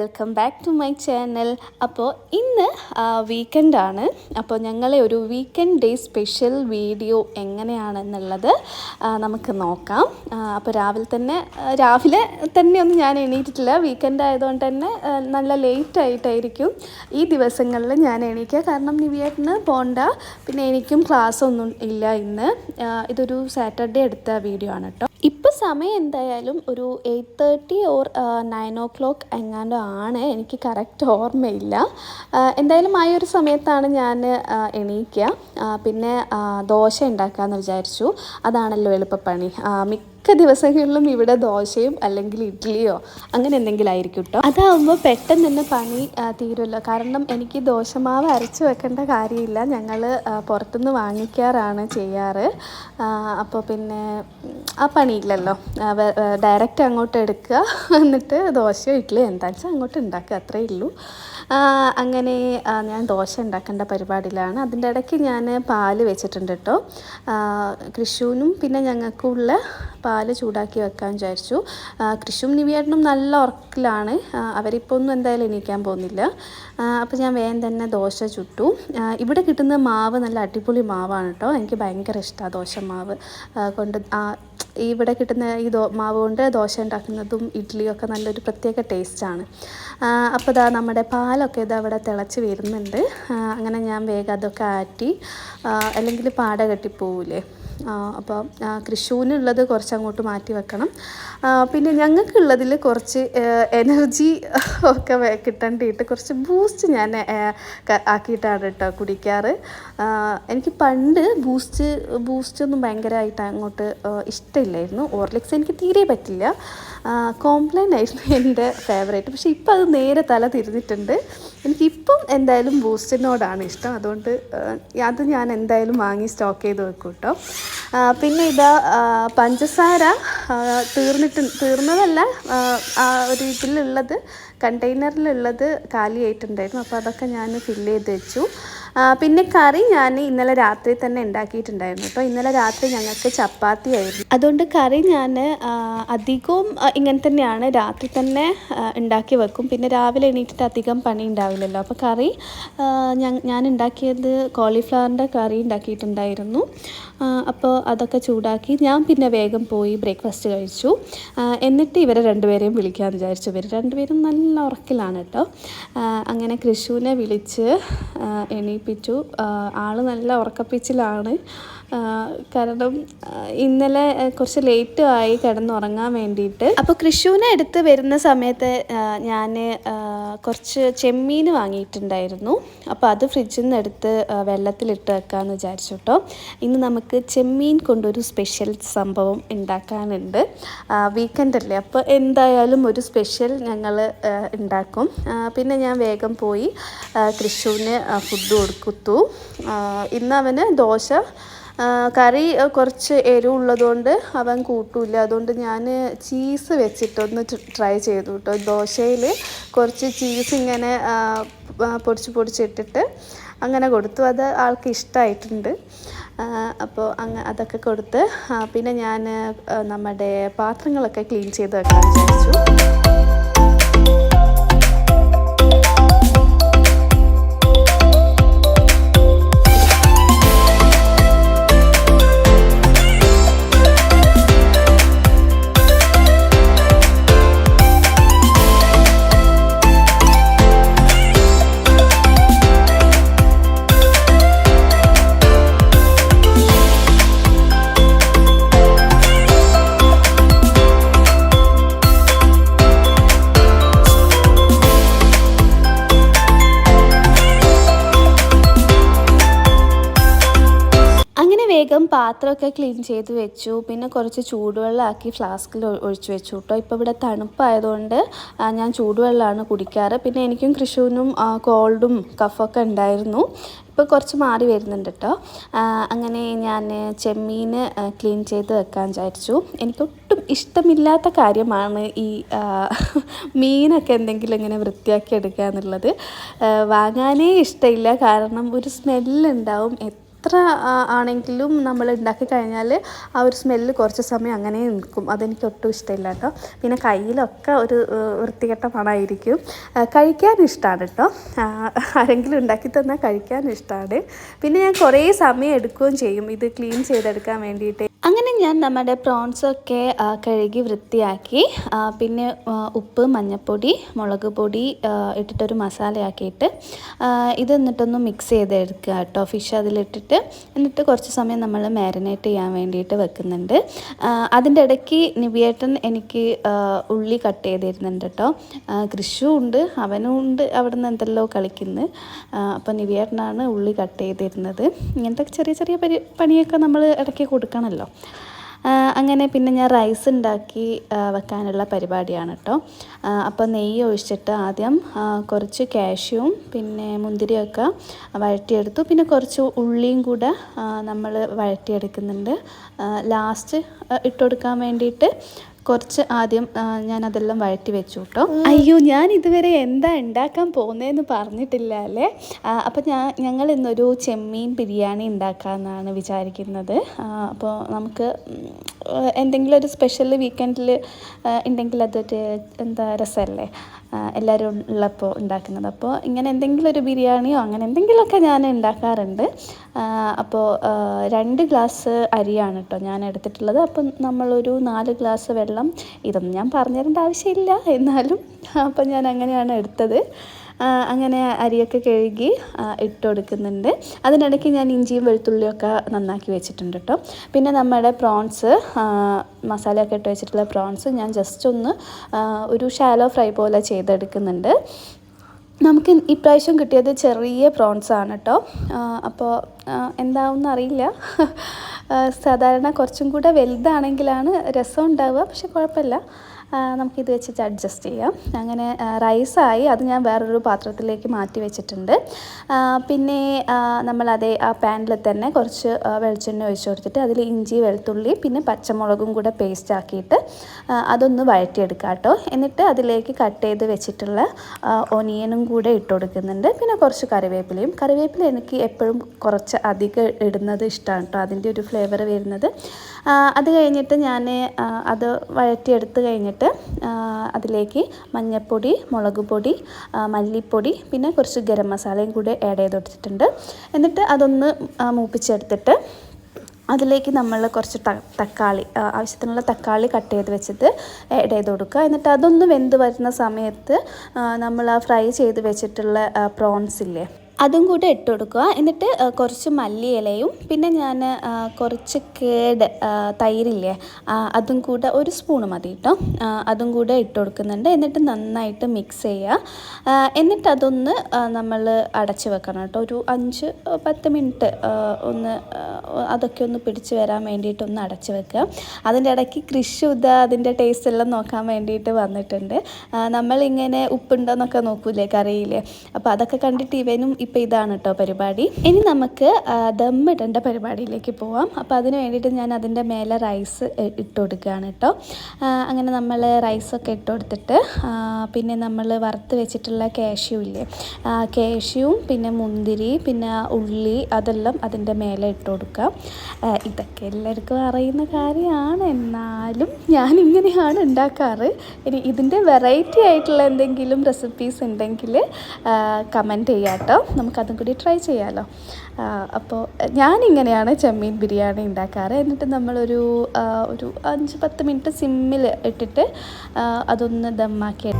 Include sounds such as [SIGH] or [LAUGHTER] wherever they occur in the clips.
Welcome back to my channel. അപ്പോൾ ഇന്ന് വീക്കെൻഡാണ് അപ്പോൾ ഞങ്ങളെ ഒരു വീക്കെൻഡ് ഡേ സ്പെഷ്യൽ വീഡിയോ എങ്ങനെയാണെന്നുള്ളത് നമുക്ക് നോക്കാം. അപ്പോൾ രാവിലെ തന്നെ രാവിലെ തന്നെയൊന്നും ഞാൻ എണീറ്റിട്ടില്ല. വീക്കെൻഡ് ആയതുകൊണ്ട് തന്നെ നല്ല ലേറ്റ് ആയിട്ടായിരിക്കും ഈ ദിവസങ്ങളിൽ ഞാൻ എണീക്കുക. കാരണം നിവിയേട്ടന് പോണ്ട. പിന്നെ എനിക്കും ക്ലാസ് ഒന്നും ഇല്ല ഇന്ന്. ഇതൊരു സാറ്റർഡേ എടുത്ത വീഡിയോ ആണ് കേട്ടോ സമയം എന്തായാലും ഒരു eight thirty or nine o'clock എങ്ങാണ്ടോ ആണ് എനിക്ക് കറക്റ്റ് ഓർമ്മയില്ല. എന്തായാലും ആ ഒരു സമയത്താണ് ഞാൻ എണീക്കുക പിന്നെ ദോശ ഉണ്ടാക്കാമെന്ന് വിചാരിച്ചു. അതാണല്ലോ എളുപ്പപ്പണി. ആ, മിക്ക ദിവസങ്ങളിലും ഇവിടെ ദോശയും അല്ലെങ്കിൽ ഇഡ്ഡലിയോ അങ്ങനെ എന്തെങ്കിലും ആയിരിക്കും കേട്ടോ അതാവുമ്പോൾ പെട്ടെന്ന് തന്നെ പണി തീരുമല്ലോ. കാരണം എനിക്ക് ദോശമാവ് അരച്ച് വെക്കേണ്ട കാര്യമില്ല. ഞങ്ങൾ പുറത്തുനിന്ന് വാങ്ങിക്കാറാണ് ചെയ്യാറ്. അപ്പോൾ പിന്നെ ആ പണിയില്ലല്ലോ. ഡയറക്റ്റ് അങ്ങോട്ട് എടുക്കുക. [LAUGHS] എന്നിട്ട് ദോശയോ ഇഡ്ഡലിയോ എന്താ വെച്ചാൽ അങ്ങോട്ട് ഉണ്ടാക്കുക. അത്രയേ ഉള്ളൂ. അങ്ങനെ ഞാൻ ദോശ ഉണ്ടാക്കേണ്ട പരിപാടിയിലാണ്. അതിന്റെ ഇടയ്ക്ക് ഞാൻ പാൽ വെച്ചിട്ടുണ്ട് കേട്ടോ. കൃഷുവിനും പിന്നെ ഞങ്ങൾക്കുള്ള പാൽ ചൂടാക്കി വെക്കാൻ വിചാരിച്ചു. കൃഷും നിവിയേട്ടനും നല്ല ഉറക്കിലാണ്. അവരിപ്പോൾ ഒന്നും എന്തായാലും എണീക്കാൻ പോകുന്നില്ല. അപ്പോൾ ഞാൻ വേഗം തന്നെ ദോശ ചുട്ടു. ഇവിടെ കിട്ടുന്ന മാവ് നല്ല അടിപൊളി മാവാണ് കേട്ടോ. എനിക്ക് ഭയങ്കര ഇഷ്ടമാണ് ദോശ മാവ്. കൊണ്ട് ഇവിടെ കിട്ടുന്ന ഈ ദോ മാവ് കൊണ്ട് ദോശ ഉണ്ടാക്കുന്നതും ഇഡ്ഡലിയും ഒക്കെ നല്ലൊരു പ്രത്യേക ടേസ്റ്റാണ് അപ്പോൾ ഇതാ നമ്മുടെ പാലൊക്കെ ഇത് അവിടെ തിളച്ച് വരുന്നുണ്ട്. അങ്ങനെ ഞാൻ വേഗം അതൊക്കെ ആറ്റി അല്ലെങ്കിൽ പാട കെട്ടിപ്പോവില്ലേ അപ്പോൾ കൃഷൂനുള്ളത് കുറച്ച് അങ്ങോട്ട് മാറ്റി വെക്കണം. പിന്നെ ഞങ്ങൾക്കുള്ളതിൽ കുറച്ച് എനർജി ഒക്കെ കിട്ടേണ്ടിയിട്ട് കുറച്ച് ബൂസ്റ്റ് ഞാൻ ആക്കിയിട്ടാണ് കേട്ടോ കുടിക്കാറ്. എനിക്ക് പണ്ട് ബൂസ്റ്റ് ബൂസ്റ്റ് ഒന്നും ഭയങ്കരമായിട്ട് അങ്ങോട്ട് ഇഷ്ടമില്ലായിരുന്നു. ഓർലിക്സ് എനിക്ക് തീരെ പറ്റില്ല. കോംപ്ലൈൻ ആയിരുന്നു എന്റെ ഫേവറേറ്റ്. പക്ഷേ ഇപ്പോൾ അത് നേരെ തല തിരിഞ്ഞിട്ടുണ്ട്. എനിക്കിപ്പം എന്തായാലും ബൂസ്റ്റിനോടാണ് ഇഷ്ടം. അതുകൊണ്ട് അത് ഞാൻ എന്തായാലും വാങ്ങി സ്റ്റോക്ക് ചെയ്ത് വെക്കും കേട്ടോ. പിന്നെ ഇത് പഞ്ചസാര തീർന്നിട്ട് തീർന്നതല്ല ആ, ഒരു ഇതിലുള്ളത്. കണ്ടെയ്നറിലുള്ളത് കാലിയായിട്ടുണ്ടായിരുന്നു. അപ്പോൾ അതൊക്കെ ഞാൻ ഫില്ല് ചെയ്ത് വെച്ചു. പിന്നെ കറി ഞാൻ ഇന്നലെ രാത്രി തന്നെ ഉണ്ടാക്കിയിട്ടുണ്ടായിരുന്നു. കേട്ടോ ഇന്നലെ രാത്രി ഞങ്ങൾക്ക് ചപ്പാത്തി ആയിരുന്നു. അതുകൊണ്ട് കറി ഞാൻ അധികവും ഇങ്ങനെ തന്നെയാണ്. രാത്രി തന്നെ ഉണ്ടാക്കി വെക്കും. പിന്നെ രാവിലെ എണീറ്റിട്ട് അധികം പണി ഉണ്ടാവില്ലല്ലോ. അപ്പോൾ കറി ഞാൻ- ഉണ്ടാക്കിയത് കോളിഫ്ലവറിന്റെ കറി ഉണ്ടാക്കിയിട്ടുണ്ടായിരുന്നു. അപ്പോൾ അതൊക്കെ ചൂടാക്കി ഞാൻ പിന്നെ വേഗം പോയി ബ്രേക്ക്ഫാസ്റ്റ് കഴിച്ചു. എന്നിട്ട് ഇവരെ രണ്ടുപേരെയും വിളിക്കാമെന്ന് വിചാരിച്ചു. ഇവർ രണ്ടുപേരും നല്ല ഉറക്കിലാണ് കേട്ടോ അങ്ങനെ കൃഷുവിനെ വിളിച്ച് എണീപ്പിച്ചു. ആൾ നല്ല ഉറക്കപ്പിച്ചിലാണ്. കാരണം ഇന്നലെ കുറച്ച് ലേറ്റ് ആയി കിടന്നുറങ്ങാൻ വേണ്ടിയിട്ട്. അപ്പോൾ കൃഷുവിനെ എടുത്ത് വരുന്ന സമയത്ത് ഞാൻ കുറച്ച് ചെമ്മീൻ വാങ്ങിയിട്ടുണ്ടായിരുന്നു. അപ്പോൾ അത് ഫ്രിഡ്ജിൽ നിന്ന് എടുത്ത് വെള്ളത്തിലിട്ട് വെക്കാമെന്ന് വിചാരിച്ചു കേട്ടോ ഇന്ന് നമുക്ക് ചെമ്മീൻ കൊണ്ടൊരു സ്പെഷ്യൽ സംഭവം ഉണ്ടാക്കാനുണ്ട് വീക്കെൻഡ് അല്ലേ? അപ്പോൾ എന്തായാലും ഒരു സ്പെഷ്യൽ ഞങ്ങൾ ഉണ്ടാക്കും പിന്നെ ഞാൻ വേഗം പോയി കൃഷുവിന് ഫുഡ് കൊടുത്തു. ഇന്ന് അവന് ദോശ കറി കുറച്ച് എരിവുള്ളതുകൊണ്ട് അവൻ കൂട്ടൂല. അതുകൊണ്ട് ഞാൻ ചീസ് വെച്ചിട്ടൊന്ന് ട്രൈ ചെയ്തു കേട്ടോ ദോശയിൽ കുറച്ച് ചീസ് ഇങ്ങനെ പൊടിച്ച് പൊടിച്ചിട്ടിട്ട് അങ്ങനെ കൊടുത്തു. അത് ആൾക്ക് ഇഷ്ടമായിട്ടുണ്ട് അപ്പോൾ അങ്ങ് അതൊക്കെ കൊടുത്ത് പിന്നെ ഞാൻ നമ്മുടെ പാത്രങ്ങളൊക്കെ ക്ലീൻ ചെയ്ത് വെക്കാൻ വിചാരിച്ചു. വേഗം പാത്രമൊക്കെ ക്ലീൻ ചെയ്ത് വെച്ചു. പിന്നെ കുറച്ച് ചൂടുവെള്ളമാക്കി ഫ്ലാസ്കിൽ ഒഴിച്ച് വെച്ചു കേട്ടോ ഇപ്പോൾ ഇവിടെ തണുപ്പായതുകൊണ്ട് ഞാൻ ചൂടുവെള്ളമാണ് കുടിക്കാറ്. പിന്നെ എനിക്കും കൃഷുവിനും കോൾഡും കഫൊക്കെ ഉണ്ടായിരുന്നു. ഇപ്പോൾ കുറച്ച് മാറി വരുന്നുണ്ട് കേട്ടോ അങ്ങനെ ഞാൻ ചെമ്മീൻ ക്ലീൻ ചെയ്ത് വെക്കാൻ വിചാരിച്ചു. എനിക്കൊട്ടും ഇഷ്ടമില്ലാത്ത കാര്യമാണ് ഈ മീനൊക്കെ എന്തെങ്കിലും ഇങ്ങനെ വൃത്തിയാക്കി എടുക്കുക എന്നുള്ളത് വാങ്ങാനേ ഇഷ്ടമില്ല. കാരണം ഒരു സ്മെല്ലുണ്ടാവും എത്ര ആണെങ്കിലും നമ്മൾ ഉണ്ടാക്കി കഴിഞ്ഞാൽ ആ ഒരു സ്മെല്ല് കുറച്ച് സമയം അങ്ങനെ നിൽക്കും. അതെനിക്ക് ഒട്ടും ഇഷ്ടമില്ല കേട്ടോ. പിന്നെ കയ്യിലൊക്കെ ഒരു വൃത്തികെട്ട മണമായിരിക്കും കഴിക്കാൻ ഇഷ്ടമാണ് കേട്ടോ. ആരെങ്കിലും ഉണ്ടാക്കി തന്നാൽ കഴിക്കാൻ ഇഷ്ടമാണ് പിന്നെ ഞാൻ കുറേ സമയം എടുക്കുകയും ചെയ്യും. ഇത് ക്ലീൻ ചെയ്തെടുക്കാൻ വേണ്ടിയിട്ട്. ഞാൻ നമ്മുടെ പ്രോൺസൊക്കെ കഴുകി വൃത്തിയാക്കി പിന്നെ ഉപ്പ് മഞ്ഞൾപ്പൊടി മുളക് പൊടി ഇട്ടിട്ടൊരു മസാലയാക്കിയിട്ട് ഇത് എന്നിട്ടൊന്ന് മിക്സ് ചെയ്തെടുക്കുക കേട്ടോ. ഫിഷ് അതിലിട്ടിട്ട് എന്നിട്ട് കുറച്ച് സമയം നമ്മൾ മാരിനേറ്റ് ചെയ്യാൻ വേണ്ടിയിട്ട് വെക്കുന്നുണ്ട്. അതിന്റെ ഇടയ്ക്ക് നിവിയേട്ടൻ എനിക്ക് ഉള്ളി കട്ട് ചെയ്തിരുന്നുണ്ട് കേട്ടോ. കൃഷു ഉണ്ട് അവനും ഉണ്ട് അവിടെ നിന്ന് എന്തെല്ലോ കളിക്കുന്നു. അപ്പോൾ നിവിയേട്ടനാണ് ഉള്ളി കട്ട് ചെയ്തിരുന്നത്. ഇങ്ങനത്തെ ചെറിയ ചെറിയ പരി പണിയൊക്കെ നമ്മൾ ഇടയ്ക്ക് കൊടുക്കണമല്ലോ അങ്ങനെ പിന്നെ ഞാൻ റൈസ് ഉണ്ടാക്കി വെക്കാനുള്ള പരിപാടിയാണ് കേട്ടോ അപ്പോൾ നെയ്യ് ഒഴിച്ചിട്ട് ആദ്യം കുറച്ച് കാഷ്യൂവും പിന്നെ മുന്തിരിയൊക്കെ വഴറ്റിയെടുത്തു. പിന്നെ കുറച്ച് ഉള്ളിയും കൂടെ നമ്മൾ വഴറ്റിയെടുക്കുന്നുണ്ട്. ലാസ്റ്റ് ഇട്ട് കൊടുക്കാൻ വേണ്ടിയിട്ട് കുറച്ച് ആദ്യം ഞാൻ അതെല്ലാം വഴറ്റി വെച്ചു കേട്ടോ അയ്യോ ഞാൻ ഇതുവരെ എന്താ ഉണ്ടാക്കാൻ പോകുന്നതെന്ന് പറഞ്ഞിട്ടില്ല അല്ലേ? അപ്പോൾ ഞാൻ ഞങ്ങൾ ഇന്നൊരു ചെമ്മീൻ ബിരിയാണി ഉണ്ടാക്കാമെന്നാണ് വിചാരിക്കുന്നത്. അപ്പോൾ നമുക്ക് എന്തെങ്കിലും ഒരു സ്പെഷ്യൽ വീക്കെൻഡിൽ ഉണ്ടെങ്കിൽ അതൊരു എന്താ രസമല്ലേ എല്ലാവരും ഉള്ളപ്പോൾ ഉണ്ടാക്കുന്നത്. അപ്പോൾ ഇങ്ങനെ എന്തെങ്കിലും ഒരു ബിരിയാണിയോ അങ്ങനെ എന്തെങ്കിലുമൊക്കെ ഞാൻ ഉണ്ടാക്കാറുണ്ട്. അപ്പോൾ രണ്ട് ഗ്ലാസ് അരിയാണ് കേട്ടോ ഞാൻ എടുത്തിട്ടുള്ളത്. അപ്പം നമ്മളൊരു നാല് ഗ്ലാസ് വെള്ളം ഇതൊന്നും ഞാൻ പറഞ്ഞു തരേണ്ട ആവശ്യമില്ല എന്നാലും. അപ്പം ഞാൻ അങ്ങനെയാണ് എടുത്തത്. അങ്ങനെ അരിയൊക്കെ കഴുകി ഇട്ട് കൊടുക്കുന്നുണ്ട് അതിനിടയ്ക്ക് ഞാൻ ഇഞ്ചിയും വെളുത്തുള്ളിയും ഒക്കെ നന്നാക്കി വെച്ചിട്ടുണ്ട് കേട്ടോ. പിന്നെ നമ്മുടെ പ്രോൺസ് മസാലയൊക്കെ ഇട്ട് വെച്ചിട്ടുള്ള പ്രോൺസ് ഞാൻ ജസ്റ്റ് ഒന്ന് ഒരു ഷാലോ ഫ്രൈ പോലെ ചെയ്തെടുക്കുന്നുണ്ട്. നമുക്ക് ഇപ്രാവശ്യം കിട്ടിയത് ചെറിയ പ്രോൺസ് ആണ് കേട്ടോ. അപ്പോൾ എന്താവും അറിയില്ല. [LAUGHS] സാധാരണ കുറച്ചും കൂടെ വലുതാണെങ്കിലാണ് രസം ഉണ്ടാവുക പക്ഷെ കുഴപ്പമില്ല. നമുക്കിത് വെച്ചിട്ട് അഡ്ജസ്റ്റ് ചെയ്യാം. അങ്ങനെ റൈസായി അത് ഞാൻ വേറൊരു പാത്രത്തിലേക്ക് മാറ്റി വെച്ചിട്ടുണ്ട്. പിന്നെ നമ്മളതേ ആ പാനിൽ തന്നെ കുറച്ച് വെളിച്ചെണ്ണ ഒഴിച്ചു കൊടുത്തിട്ട് അതിൽ ഇഞ്ചി വെളുത്തുള്ളി പിന്നെ പച്ചമുളകും കൂടെ പേസ്റ്റ് ആക്കിയിട്ട് അതൊന്ന് വഴറ്റിയെടുക്കുക കേട്ടോ. എന്നിട്ട് അതിലേക്ക് കട്ട് ചെയ്ത് വെച്ചിട്ടുള്ള ഒനിയനും കൂടെ ഇട്ട് കൊടുക്കുന്നുണ്ട്. പിന്നെ കുറച്ച് കറിവേപ്പിലയും. കറിവേപ്പില എനിക്ക് എപ്പോഴും കുറച്ച് അധികം ഇടുന്നത് ഇഷ്ടമാണ് കേട്ടോ. അതിന്റെ ഒരു ഫ്ലേവർ വരുന്നത്. അത് കഴിഞ്ഞിട്ട് ഞാൻ അത് വഴറ്റിയെടുത്ത് കഴിഞ്ഞിട്ട് അതിലേക്ക് മഞ്ഞൾപ്പൊടി മുളക് പൊടി മല്ലിപ്പൊടി പിന്നെ കുറച്ച് ഗരം മസാലയും കൂടി ആഡ് ചെയ്ത് കൊടുത്തിട്ടുണ്ട്. എന്നിട്ട് അതൊന്ന് മൂപ്പിച്ചെടുത്തിട്ട് അതിലേക്ക് നമ്മൾ കുറച്ച് തക്കാളി ആവശ്യത്തിനുള്ള തക്കാളി കട്ട് ചെയ്ത് വെച്ചിട്ട് ആഡ് ചെയ്ത് കൊടുക്കുക. എന്നിട്ട് അതൊന്ന് വെന്ത് വരുന്ന സമയത്ത് നമ്മൾ ആ ഫ്രൈ ചെയ്ത് വെച്ചിട്ടുള്ള പ്രോൺസ് ഇല്ലേ അതും കൂടെ ഇട്ട് കൊടുക്കുക എന്നിട്ട് കുറച്ച് മല്ലിയിലയും പിന്നെ ഞാൻ കുറച്ച് കേട് തൈരില്ലേ അതും കൂടെ ഒരു സ്പൂൺ മതി കേട്ടോ അതും കൂടെ ഇട്ട് കൊടുക്കുന്നുണ്ട് എന്നിട്ട് നന്നായിട്ട് മിക്സ് ചെയ്യുക. എന്നിട്ട് അതൊന്ന് നമ്മൾ അടച്ച് വെക്കണം കേട്ടോ ഒരു അഞ്ച് പത്ത് മിനിറ്റ് ഒന്ന് അതൊക്കെ ഒന്ന് പിടിച്ച് വരാൻ വേണ്ടിയിട്ട് ഒന്ന് അടച്ച് വെക്കുക. അതിന്റെ ഇടയ്ക്ക് കൃഷുത അതിന്റെ ടേസ്റ്റ് എല്ലാം നോക്കാൻ വേണ്ടിയിട്ട് വന്നിട്ടുണ്ട്. നമ്മളിങ്ങനെ ഉപ്പുണ്ടോയെന്നൊക്കെ നോക്കൂലേ കറിയില്ലേ അപ്പോൾ അതൊക്കെ കണ്ടിട്ട് ഇവനും ഇപ്പോൾ ഇതാണ് കേട്ടോ പരിപാടി. ഇനി നമുക്ക് ആ, ദമ്മിടേണ്ട പരിപാടിയിലേക്ക് പോവാം. അപ്പോൾ അതിന് വേണ്ടിയിട്ട് ഞാൻ അതിന്റെ മേലെ റൈസ് ഇട്ട് കൊടുക്കുകയാണ് കേട്ടോ അങ്ങനെ നമ്മൾ റൈസൊക്കെ ഇട്ട് കൊടുത്തിട്ട് പിന്നെ നമ്മൾ വറുത്ത് വെച്ചിട്ടുള്ള കാഷ്യൂ ഇല്ലേ കാഷ്യൂവും പിന്നെ മുന്തിരി പിന്നെ ഉള്ളി അതെല്ലാം അതിന്റെ മേലെ ഇട്ട് കൊടുക്കുക ഇതൊക്കെ എല്ലാവർക്കും അറിയുന്ന കാര്യമാണ്. എന്നാലും ഞാൻ ഇങ്ങനെയാണ് ഉണ്ടാക്കാറ്. ഇനി ഇതിന്റെ വെറൈറ്റി ആയിട്ടുള്ള എന്തെങ്കിലും റെസിപ്പീസ് ഉണ്ടെങ്കിൽ കമന്റ് ചെയ്യാം കേട്ടോ നമുക്കതും കൂടി ട്രൈ ചെയ്യാമല്ലോ അപ്പോൾ ഞാനിങ്ങനെയാണ് ചെമ്മീൻ ബിരിയാണി ഉണ്ടാക്കാറ്. എന്നിട്ട് നമ്മളൊരു ഒരു അഞ്ച് പത്ത് മിനിറ്റ് സിമ്മിൽ ഇട്ടിട്ട് അതൊന്ന് ദമ്മാക്കി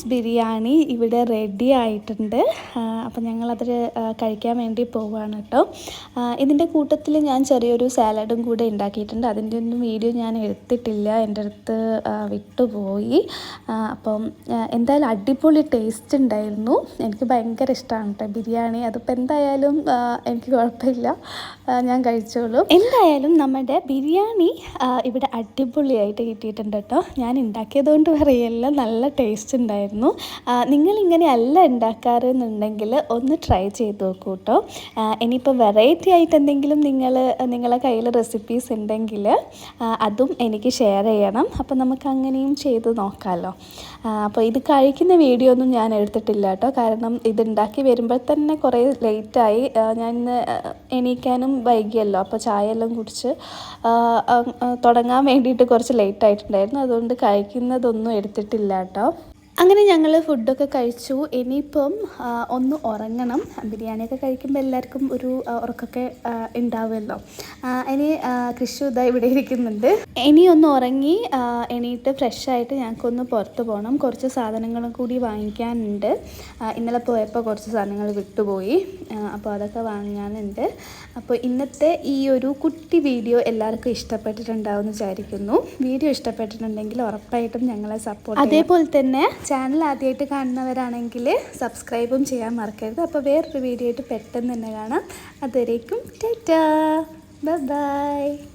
പ്രോൺസ് ബിരിയാണി ഇവിടെ റെഡി ആയിട്ടുണ്ട്. അപ്പം ഞങ്ങളത് കഴിക്കാൻ വേണ്ടി പോവുകയാണ് കേട്ടോ. ഇതിന്റെ കൂട്ടത്തിൽ ഞാൻ ചെറിയൊരു സാലഡും കൂടെ ഉണ്ടാക്കിയിട്ടുണ്ട്. അതിന്റെ ഒന്നും വീഡിയോ ഞാൻ എടുത്തിട്ടില്ല. എന്റെ അടുത്ത് വിട്ടുപോയി. അപ്പം എന്തായാലും അടിപൊളി ടേസ്റ്റ് ഉണ്ടായിരുന്നു. എനിക്ക് ഭയങ്കര ഇഷ്ടമാണ് കേട്ടോ ബിരിയാണി. അതിപ്പോൾ എന്തായാലും എനിക്ക് കുഴപ്പമില്ല. ഞാൻ കഴിച്ചോളൂ. എന്തായാലും നമ്മുടെ ബിരിയാണി ഇവിടെ അടിപൊളിയായിട്ട് കിട്ടിയിട്ടുണ്ട് കേട്ടോ. ഞാൻ ഉണ്ടാക്കിയതുകൊണ്ട് പറയല്ല നല്ല ടേസ്റ്റ് ഉണ്ടായിരുന്നു. ആ, നിങ്ങളിങ്ങനെ അല്ല ഉണ്ടാക്കാറെന്നുണ്ടെങ്കിൽ ഒന്ന് ട്രൈ ചെയ്ത് നോക്കൂ കേട്ടോ ഇനിയിപ്പോൾ വെറൈറ്റി ആയിട്ട് എന്തെങ്കിലും നിങ്ങൾ നിങ്ങളുടെ കയ്യിൽ റെസിപ്പീസ് ഉണ്ടെങ്കിൽ അതും എനിക്ക് ഷെയർ ചെയ്യണം. അപ്പോൾ നമുക്ക് അങ്ങനെയും ചെയ്ത് നോക്കാമല്ലോ അപ്പോൾ ഇത് കഴിക്കുന്ന വീഡിയോ ഒന്നും ഞാൻ എടുത്തിട്ടില്ല കേട്ടോ കാരണം ഇത് ഉണ്ടാക്കി വരുമ്പോൾ തന്നെ കുറേ ലേറ്റായി ഞാൻ എണീക്കാനും വൈകിയല്ലോ. അപ്പോൾ ചായ എല്ലാം കുടിച്ച് തുടങ്ങാൻ വേണ്ടിയിട്ട് കുറച്ച് ലേറ്റ് ആയിട്ടുണ്ടായിരുന്നു. അതുകൊണ്ട് കഴിക്കുന്നതൊന്നും എടുത്തിട്ടില്ല കേട്ടോ അങ്ങനെ ഞങ്ങൾ ഫുഡൊക്കെ കഴിച്ചു. ഇനിയിപ്പം ഒന്ന് ഉറങ്ങണം. ബിരിയാണിയൊക്കെ കഴിക്കുമ്പോൾ എല്ലാവർക്കും ഒരു ഉറക്കൊക്കെ ഉണ്ടാവുമല്ലോ. ഇനി കൃഷി ഇതാ ഇവിടെ ഇരിക്കുന്നുണ്ട്. ഇനി ഒന്ന് ഉറങ്ങി എണീട്ട് എണീറ്റ് ഫ്രഷ് ആയിട്ട് ഞങ്ങൾക്കൊന്ന് പുറത്ത് പോകണം കുറച്ച് സാധനങ്ങളും കൂടി വാങ്ങിക്കാനുണ്ട്. ഇന്നലെ പോയപ്പോൾ കുറച്ച് സാധനങ്ങൾ വിട്ടുപോയി. അപ്പോൾ അതൊക്കെ വാങ്ങാനുണ്ട്. അപ്പോൾ ഇന്നത്തെ ഈ ഒരു കുട്ടി വീഡിയോ എല്ലാവർക്കും ഇഷ്ടപ്പെട്ടിട്ടുണ്ടാവും എന്ന് വിചാരിക്കുന്നു. വീഡിയോ ഇഷ്ടപ്പെട്ടിട്ടുണ്ടെങ്കിൽ ഉറപ്പായിട്ടും ഞങ്ങളെ സപ്പോർട്ട് അതേപോലെ തന്നെ ചാനൽ ആദ്യമായിട്ട് കാണുന്നവരാണെങ്കിൽ സബ്സ്ക്രൈബും ചെയ്യാൻ മറക്കരുത്. അപ്പോൾ വേറൊരു വീഡിയോ ആയിട്ട് പെട്ടെന്ന് തന്നെ കാണാം. അതുവരേക്കും ടാറ്റാ. ബൈ